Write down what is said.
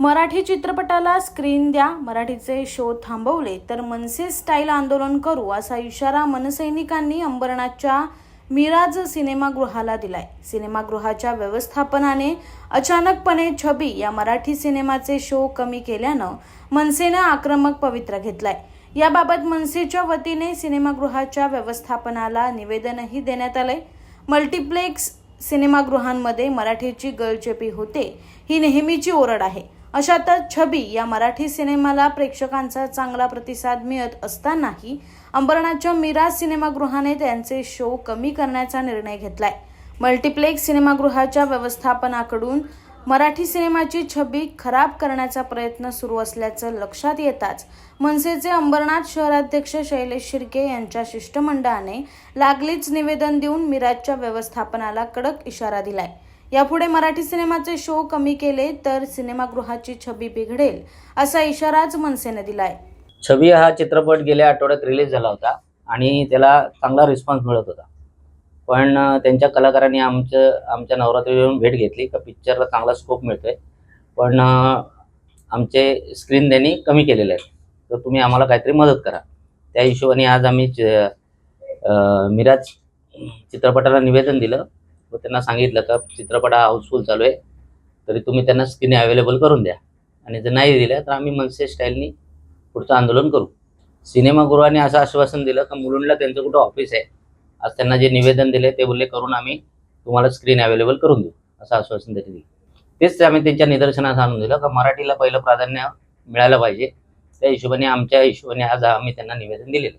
मराठी चित्रपटाला स्क्रीन द्या मराठीचे शो थांबवले तर मनसे स्टाईल आंदोलन करू असा इशारा मनसैनिकांनी अंबरनाथच्या मिराज सिनेमागृहाला दिलाय. सिनेमागृहाच्या व्यवस्थापनाने अचानकपणे छबी या मराठी सिनेमाचे शो कमी केल्यानं मनसेनं आक्रमक पवित्रा घेतलाय. याबाबत मनसेच्या वतीने सिनेमागृहाच्या व्यवस्थापनाला निवेदनही देण्यात आलंय. मल्टिप्लेक्स सिनेमागृहांमध्ये मराठीची गळचेपी होते ही नेहमीची ओरड आहे. अशातच छबी या मराठी सिनेमाला प्रेक्षकांचा चांगला प्रतिसाद मिळत असतानाही अंबरनाथच्या मिराज सिनेमागृहाने त्यांचे शो कमी करण्याचा निर्णय घेतलाय. मल्टिप्लेक्स सिनेमागृहाच्या व्यवस्थापनाकडून मराठी सिनेमाची छबी खराब करण्याचा प्रयत्न सुरू असल्याचं लक्षात येताच मनसेचे अंबरनाथ शहराध्यक्ष शैलेश शिर्के यांच्या शिष्टमंडळाने लागलीच निवेदन देऊन मिराजच्या व्यवस्थापनाला कडक इशारा दिलाय. यापुढे मराठी सिनेमाचे शो कमी केले तर सिनेमागृहाची छबी बिघडेल असा इशाराच मनसेने दिलाय. छबी हा चित्रपट गेल्या आठवड्यात रिलीज झाला होता आणि त्याला चांगला रिस्पॉन्स मिळत होता. पण त्यांच्या कलाकारांनी आमचं आमच्या नवरात्री येऊन भेट घेतली. का पिक्चरला चांगला स्कोप मिळतोय. पण आमचे स्क्रीन त्यांनी कमी केलेले आहेत. तर तुम्ही आम्हाला काहीतरी मदत करा. त्या हिशोबाने आज आम्ही मिराज चित्रपटाला निवेदन दिलं. व त्यांना सांगितलं का चित्रपट हा हाऊसफुल चालू आहे तरी तुम्ही त्यांना स्क्रीन अवेलेबल करून द्या. आणि जर नाही दिल्या तर आम्ही मनसे स्टाईलनी पुढचं आंदोलन करू. सिनेमागृहाने असं आश्वासन दिलं का मुलुंडला त्यांचं कुठं ऑफिस आहे आज त्यांना जे निवेदन दिले ते बोलले करून आम्ही तुम्हाला स्क्रीन अवेलेबल करून देऊ. असं आश्वासन त्यांनी दिलं. तेच आम्ही त्यांच्या निदर्शनास आणून दिलं का मराठीला पहिलं प्राधान्य मिळालं पाहिजे. त्या हिशोबाने आमच्या हिशोबाने आज आम्ही त्यांना निवेदन दिलेलं